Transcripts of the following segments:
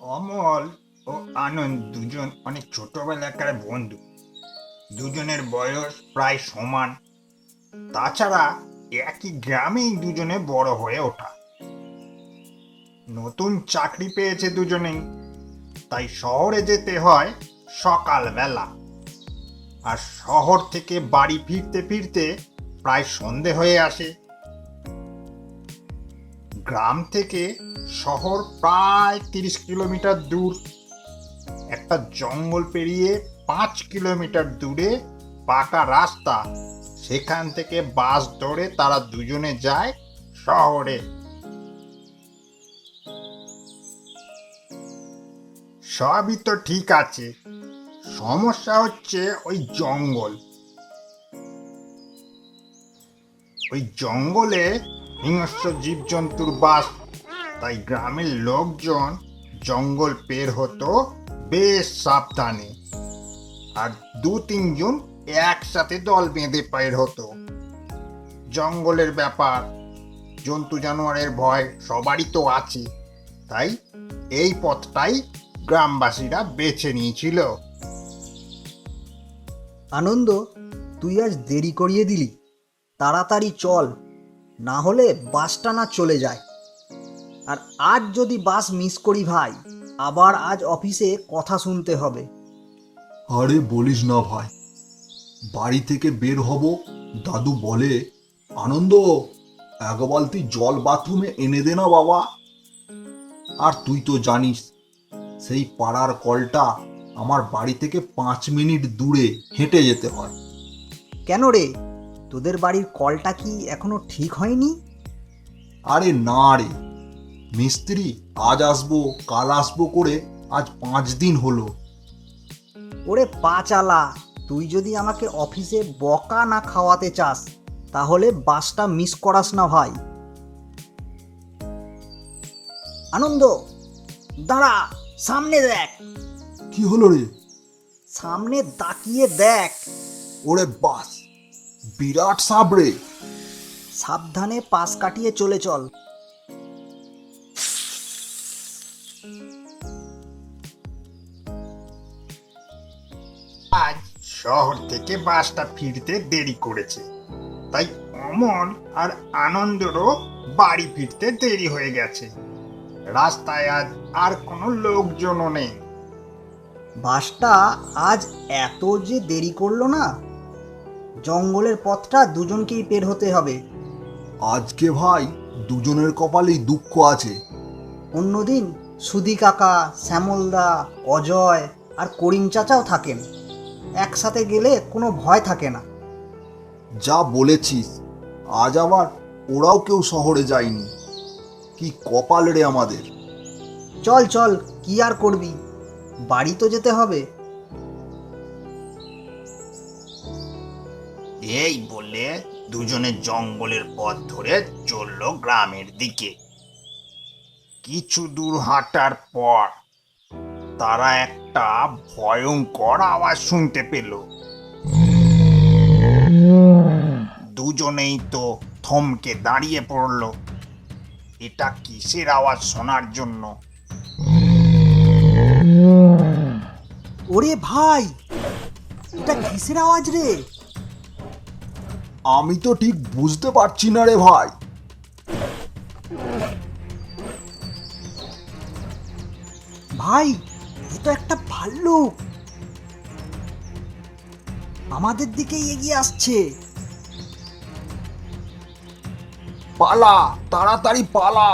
অমল ও আনন্দ দুজন অনেক ছোটবেলাকার বন্ধু। দুজনের বয়স প্রায় সমান। তাছাড়া একই গ্রামেই দুজনে বড় হয়ে ওঠা। নতুন চাকরি পেয়েছে দুজনেই। তাই শহরে যেতে হয় সকালবেলা। আর শহর থেকে বাড়ি ফিরতে ফিরতে প্রায় সন্ধে হয়ে আসে। গ্রাম থেকে শহর প্রায় তিরিশ কিলোমিটার দূর। একটা জঙ্গল পেরিয়ে পাঁচ কিলোমিটার দূরে পাকা রাস্তা। সেখান থেকে বাস ধরে তারা দুজনে যায় শহরে। সবই তো ঠিক আছে। সমস্যা হচ্ছে ওই জঙ্গল। ওই জঙ্গলে হিংস্র জীবজন্তুর বাস। তাই গ্রামের লোকজন জঙ্গল পের হতো বেশ সাবধানে। আর দু তিনজন একসাথে দল বেঁধে পের হতো। জঙ্গলের ব্যাপার, জন্তু জানোয়ারের ভয় সবারই তো আছে। তাই এই পথটাই গ্রামবাসীরা বেছে নিয়েছিল। আনন্দ, তুই আজ দেরি করিয়ে দিলি। তাড়াতাড়ি চল, না হলে বাসটা না চলে যায়। আর আজ যদি বাস মিস করি ভাই, আবার আজ অফিসে কথা শুনতে হবে। আরে বলিস না ভাই, বাড়ি থেকে বের হব, দাদু বলে, আনন্দ, এক বালতি জল বাথরুমে এনে দে না বাবা। আর তুই তো জানিস, সেই পাড়ার কলটা আমার বাড়ি থেকে পাঁচ মিনিট দূরে হেঁটে যেতে হয়। কেন রে? তোদের বাড়ির কলটা কি এখনও ঠিক হয়নি? আরে না রে। মিস্ত্রি আজ আসব কাল আসব করে আজ পাঁচ দিন হলো। ওরে পাচালা তুই যদি আমাকে অফিসে বকা না খাওয়াতে চাস তাহলে বাসটা মিস করাস না ভাই। আনন্দ দাঁড়া সামনে দেখ। কি হলো রে? সামনে তাকিয়ে দেখ। ওরে বাস বিরাট সাপ রে। সাবধানে পাশ কাটিয়ে চলে চল। আজ শহর থেকে বাসটা ফিরতে দেরি করেছে। তাই অমল আর আনন্দেরও বাড়ি ফিরতে দেরি হয়ে গেছে। রাস্তায় আজ আর কোনো লোকজনও নেই। বাসটা আজ এত যে দেরি করল না? জঙ্গলের পথটা দুজনকেই পের হতে হবে। আজকে ভাই দুজনের কপালেই দুঃখ আছে। অন্যদিন সুধি কাকা শ্যামলদা অজয় আর করিম চাচাও থাকেন। একসাথে গেলে কোনো ভয় থাকে না। যা বলেছিস আজ আবার ওরাও কেউ শহরে যায়নি। কি কপাল রে আমাদের। চল চল কি আর করবি? বাড়ি তো যেতে হবে। এই বলে দুজনে জঙ্গলের পথ ধরে চলল গ্রামের দিকে। কিছু দূর হাঁটার পর তারা একটা ভয়ঙ্কর আওয়াজ শুনতে পেল। দুজনেই তো থমকে দাঁড়িয়ে পড়ল। এটা কিসের আওয়াজ শোনার জন্য? ওরে ভাই এটা কিসের আওয়াজ রে? আমি তো ঠিক বুঝতে পারছি না রে ভাই। ভাই এ তো একটা ভাল্লুক আমাদের দিকেই এগিয়ে আসছে। পালা তাড়াতাড়ি পালা।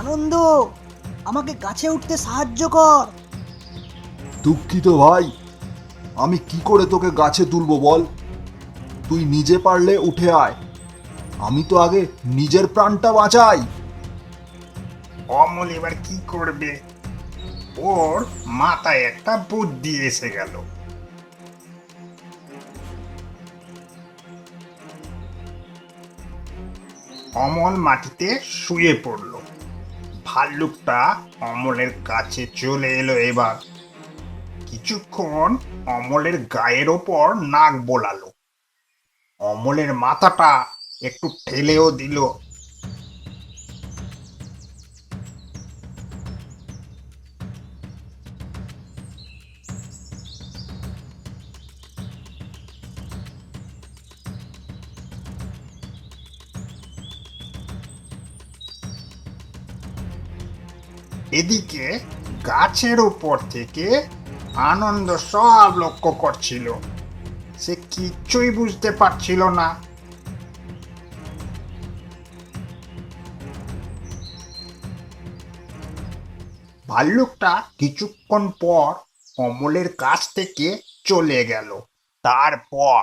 আনন্দ। আমাকে গাছে উঠতে সাহায্য কর। দুঃখিত ভাই আমি কি করে তোকে গাছে তুলবো বল? তুই নিজে পারলে উঠে আয়। আমি তো আগে নিজের প্রাণটা বাঁচাই। অমল এবার কি করবে? ওর মাথায় একটা বুদ্ধি এসে গেল। অমল মাটিতে শুয়ে পড়ল। ভাল্লুকটা অমলের কাছে চলে এলো এবার। কিছুক্ষণ অমলের গায়ের ওপর নাক বোলালো। অমলের মাথাটা একটু ঠেলেও দিল। এদিকে গাছের উপর থেকে আনন্দ সব লক্ষ্য করছিল। সে কিচ্ছুই বুঝতে পারছিল না। ভাল্লুকটা কিছুক্ষণ পর অমলের কাছ থেকে চলে গেল। তারপর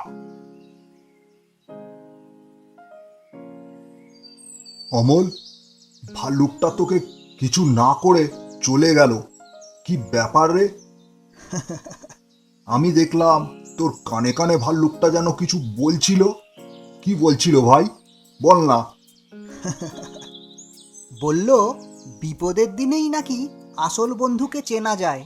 অমল, ভাল্লুকটা তোকে কিছু না করে চলে গেল। কি ব্যাপার রে? আমি দেখলাম তোর কানে কানে ভাল্লুকটা যেন কিছু বলছিল। কি বলছিল ভাই? বল না। বলল, বিপদের দিনেই নাকি আসল বন্ধুকে চেনা যায়।